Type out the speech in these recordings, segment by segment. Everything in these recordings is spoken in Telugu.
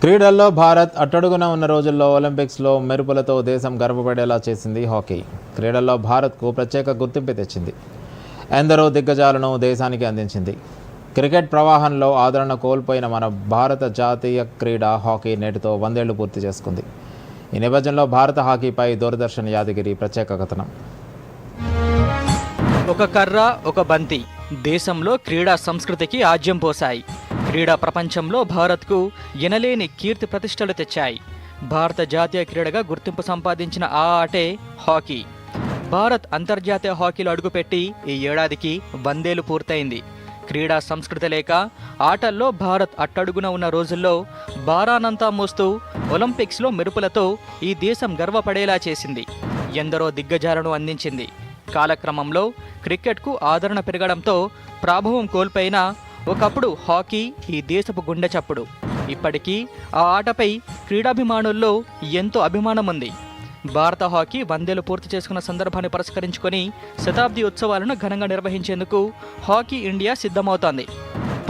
క్రీడల్లో భారత్ అట్టడుగున ఉన్న రోజుల్లో ఒలింపిక్స్లో మెరుపులతో దేశం గర్వపడేలా చేసింది హాకీ. క్రీడల్లో భారత్కు ప్రత్యేక గుర్తింపు తెచ్చింది. ఎందరో దిగ్గజాలను దేశానికి అందించింది. క్రికెట్ ప్రవాహంలో ఆదరణ కోల్పోయిన మన భారత జాతీయ క్రీడ హాకీ నేటితో వందేళ్ళు పూర్తి చేసుకుంది. ఈ నేపథ్యంలో భారత హాకీపై దూరదర్శన్ యాదగిరి ప్రత్యేక కథనం. ఒక కర్ర ఒక బంతి. దేశంలో క్రీడా సంస్కృతికి ఆజ్యం పోశాయి. క్రీడా ప్రపంచంలో భారత్కు ఎనలేని కీర్తి ప్రతిష్టలు తెచ్చాయి. భారత జాతీయ క్రీడగా గుర్తింపు సంపాదించిన ఆ ఆటే హాకీ. భారత్ అంతర్జాతీయ హాకీలో అడుగుపెట్టి ఈ ఏడాదికి వందేలు పూర్తయింది. క్రీడా సంస్కృతి లేక ఆటల్లో భారత్ అట్టడుగున ఉన్న రోజుల్లో భారానంతా మోస్తూ ఒలింపిక్స్లో మెరుపులతో ఈ దేశం గర్వపడేలా చేసింది. ఎందరో దిగ్గజాలను అందించింది. కాలక్రమంలో క్రికెట్కు ఆదరణ పెరగడంతో ప్రాభవం కోల్పోయిన ఒకప్పుడు హాకీ ఈ దేశపు గుండె చప్పుడు. ఇప్పటికీ ఆ ఆటపై క్రీడాభిమానుల్లో ఎంతో అభిమానం ఉంది. భారత హాకీ వందేలు పూర్తి చేసుకున్న సందర్భాన్ని పురస్కరించుకొని శతాబ్ది ఉత్సవాలను ఘనంగా నిర్వహించేందుకు హాకీ ఇండియా సిద్ధమవుతోంది.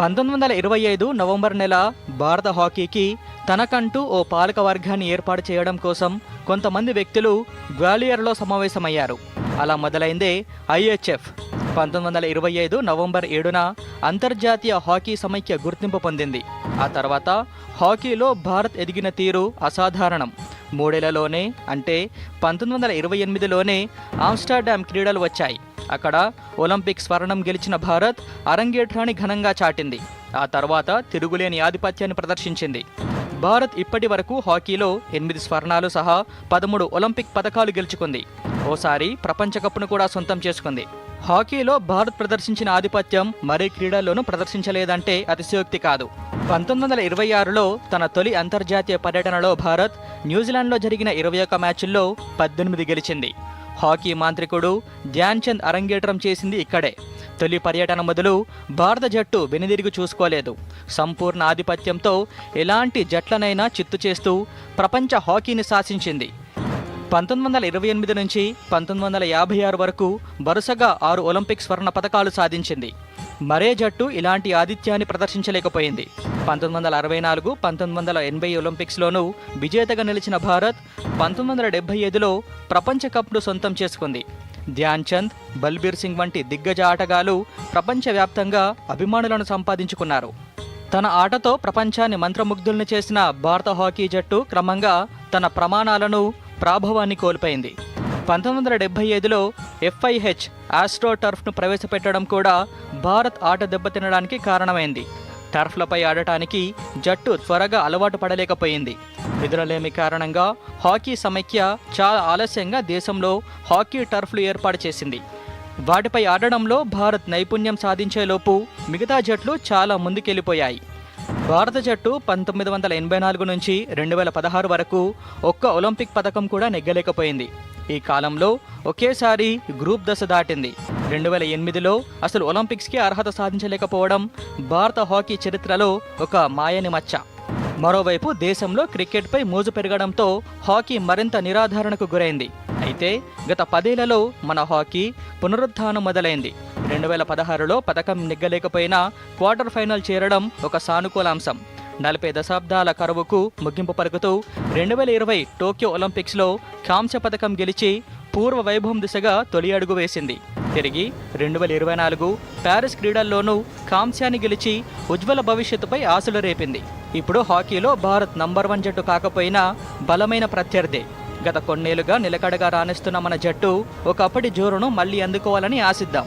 పంతొమ్మిది వందల ఇరవై ఐదు నవంబర్ నెల భారత హాకీకి తనకంటూ ఓ పాలక వర్గాన్ని ఏర్పాటు చేయడం కోసం కొంతమంది వ్యక్తులు గ్వాలియర్లో సమావేశమయ్యారు. అలా మొదలైందే ఐహెచ్ఎఫ్ పంతొమ్మిది వందల ఇరవై ఐదు నవంబర్ ఏడున అంతర్జాతీయ హాకీ సమైక్య గుర్తింపు పొందింది. ఆ తర్వాత హాకీలో భారత్ ఎదిగిన తీరు అసాధారణం. మూడేళ్ళలోనే అంటే పంతొమ్మిది వందల ఇరవై ఎనిమిదిలోనే ఆమ్స్టర్డామ్ క్రీడలు వచ్చాయి. అక్కడ ఒలింపిక్ స్వర్ణం గెలిచిన భారత్ అరంగేట్రాన్ని ఘనంగా చాటింది. ఆ తర్వాత తిరుగులేని ఆధిపత్యాన్ని ప్రదర్శించింది. భారత్ ఇప్పటి వరకు హాకీలో ఎనిమిది స్వర్ణాలు సహా పదమూడు ఒలింపిక్ పథకాలు గెలుచుకుంది. ఓసారి ప్రపంచ కప్ను కూడా సొంతం చేసుకుంది. హాకీలో భారత్ ప్రదర్శించిన ఆధిపత్యం మరే క్రీడల్లోనూ ప్రదర్శించలేదంటే అతిశయోక్తి కాదు. పంతొమ్మిది వందల ఇరవై ఆరులో తన తొలి అంతర్జాతీయ పర్యటనలో భారత్ న్యూజిలాండ్లో జరిగిన ఇరవై ఒక్క మ్యాచ్ల్లో పద్దెనిమిది గెలిచింది. హాకీ మాంత్రికుడు ధ్యాన్ చంద్ అరంగేట్రం చేసింది ఇక్కడే. తొలి పర్యటన మొదలు భారత జట్టు వెనుదిరిగి చూసుకోలేదు. సంపూర్ణ ఆధిపత్యంతో ఎలాంటి జట్లనైనా చిత్తు చేస్తూ ప్రపంచ హాకీని శాసించింది. పంతొమ్మిది వందల ఇరవై ఎనిమిది నుంచి పంతొమ్మిది వందల యాభై ఆరు వరకు వరుసగా ఆరు ఒలింపిక్ స్వర్ణ పథకాలు సాధించింది. మరే జట్టు ఇలాంటి ఆతిథ్యాన్ని ప్రదర్శించలేకపోయింది. పంతొమ్మిది వందల అరవై నాలుగు పంతొమ్మిది వందల ఎనభై ఒలింపిక్స్లోనూ విజేతగా నిలిచిన భారత్ పంతొమ్మిది వందల డెబ్బై ఐదులో ప్రపంచ కప్ను సొంతం చేసుకుంది. ధ్యాన్ చంద్ బల్బీర్ సింగ్ వంటి దిగ్గజ ఆటగాళ్ళు ప్రపంచవ్యాప్తంగా అభిమానులను సంపాదించుకున్నారు. తన ఆటతో ప్రపంచాన్ని మంత్రముగ్ధుల్ని చేసిన భారత హాకీ జట్టు క్రమంగా తన ప్రమాణాలను ప్రాభవాన్ని కోల్పోయింది. పంతొమ్మిది వందల డెబ్బై ఐదులో ఎఫ్ఐహెచ్ ఆస్ట్రో టర్ఫ్ను ప్రవేశపెట్టడం కూడా భారత్ ఆట దెబ్బతినడానికి కారణమైంది. టర్ఫ్లపై ఆడటానికి జట్టు త్వరగా అలవాటు పడలేకపోయింది. నిధులలేమి కారణంగా హాకీ సమైక్య చాలా ఆలస్యంగా దేశంలో హాకీ టర్ఫ్లు ఏర్పాటు చేసింది. వాటిపై ఆడడంలో భారత్ నైపుణ్యం సాధించేలోపు మిగతా జట్లు చాలా ముందుకెళ్ళిపోయాయి. భారత జట్టు పంతొమ్మిది వందల ఎనభై నాలుగు నుంచి రెండు వేల పదహారు వరకు ఒక్క ఒలింపిక్ పథకం కూడా నెగ్గలేకపోయింది. ఈ కాలంలో ఒకేసారి గ్రూప్ దశ దాటింది. రెండు వేల ఎనిమిదిలో అసలు ఒలింపిక్స్కి అర్హత సాధించలేకపోవడం భారత హాకీ చరిత్రలో ఒక మాయని మచ్చ. మరోవైపు దేశంలో క్రికెట్పై మోజు పెరగడంతో హాకీ మరింత నిరాధారణకు గురైంది. అయితే గత పదేళ్ళలో మన హాకీ పునరుద్ధానం మొదలైంది. రెండు వేల పదహారులో పథకం నెగ్గలేకపోయినా క్వార్టర్ ఫైనల్ చేరడం ఒక సానుకూల అంశం. నలభై దశాబ్దాల కరువుకు ముగింపు పలుకుతూ రెండు వేల ఇరవై టోక్యో ఒలింపిక్స్లో కాంస్య పథకం గెలిచి పూర్వ వైభవం దిశగా తొలి అడుగు వేసింది. తిరిగి రెండు వేల ఇరవై నాలుగు ప్యారిస్ క్రీడల్లోనూ కాంస్యాన్ని గెలిచి ఉజ్వల భవిష్యత్తుపై ఆశలు రేపింది. ఇప్పుడు హాకీలో భారత్ నంబర్ వన్ జట్టు కాకపోయినా బలమైన ప్రత్యర్థి. గత కొన్నేళ్ళుగా నిలకడగా రాణిస్తున్న మన జట్టు ఒకప్పటి జోరును మళ్ళీ అందుకోవాలని ఆశిద్దాం.